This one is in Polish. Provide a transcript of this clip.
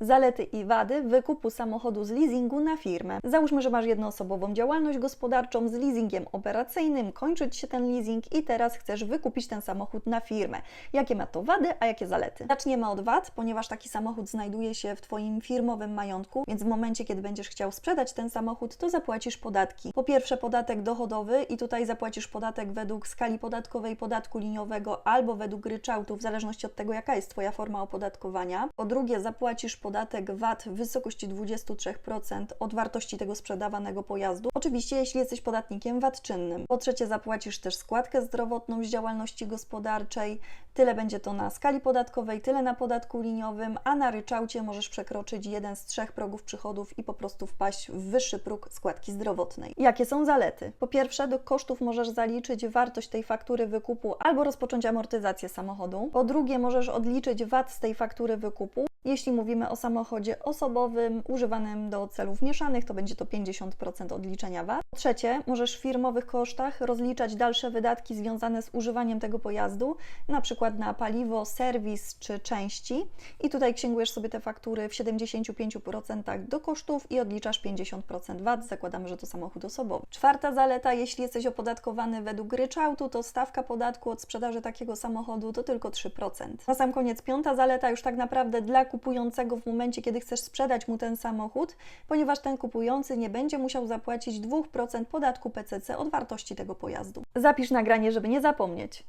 Zalety i wady wykupu samochodu z leasingu na firmę. Załóżmy, że masz jednoosobową działalność gospodarczą z leasingiem operacyjnym, kończy Ci się ten leasing i teraz chcesz wykupić ten samochód na firmę. Jakie ma to wady, a jakie zalety? Zaczniemy od wad, ponieważ taki samochód znajduje się w Twoim firmowym majątku, więc w momencie, kiedy będziesz chciał sprzedać ten samochód, to zapłacisz podatki. Po pierwsze podatek dochodowy i tutaj zapłacisz podatek według skali podatkowej podatku liniowego albo według ryczałtu, w zależności od tego, jaka jest Twoja forma opodatkowania. Po drugie zapłacisz podatek VAT w wysokości 23% od wartości tego sprzedawanego pojazdu. Oczywiście, jeśli jesteś podatnikiem VAT czynnym. Po trzecie, zapłacisz też składkę zdrowotną z działalności gospodarczej. Tyle będzie to na skali podatkowej, tyle na podatku liniowym, a na ryczałcie możesz przekroczyć jeden z trzech progów przychodów i po prostu wpaść w wyższy próg składki zdrowotnej. Jakie są zalety? Po pierwsze, do kosztów możesz zaliczyć wartość tej faktury wykupu albo rozpocząć amortyzację samochodu. Po drugie, możesz odliczyć VAT z tej faktury wykupu. Jeśli mówimy o samochodzie osobowym używanym do celów mieszanych, to będzie to 50% odliczenia VAT. Po trzecie, możesz w firmowych kosztach rozliczać dalsze wydatki związane z używaniem tego pojazdu, na przykład na paliwo, serwis czy części. I tutaj księgujesz sobie te faktury w 75% do kosztów i odliczasz 50% VAT. Zakładamy, że to samochód osobowy. Czwarta zaleta, jeśli jesteś opodatkowany według ryczałtu, to stawka podatku od sprzedaży takiego samochodu to tylko 3%. Na sam koniec piąta zaleta, już tak naprawdę dla kupującego w momencie, kiedy chcesz sprzedać mu ten samochód, ponieważ ten kupujący nie będzie musiał zapłacić 2% podatku PCC od wartości tego pojazdu. Zapisz nagranie, żeby nie zapomnieć.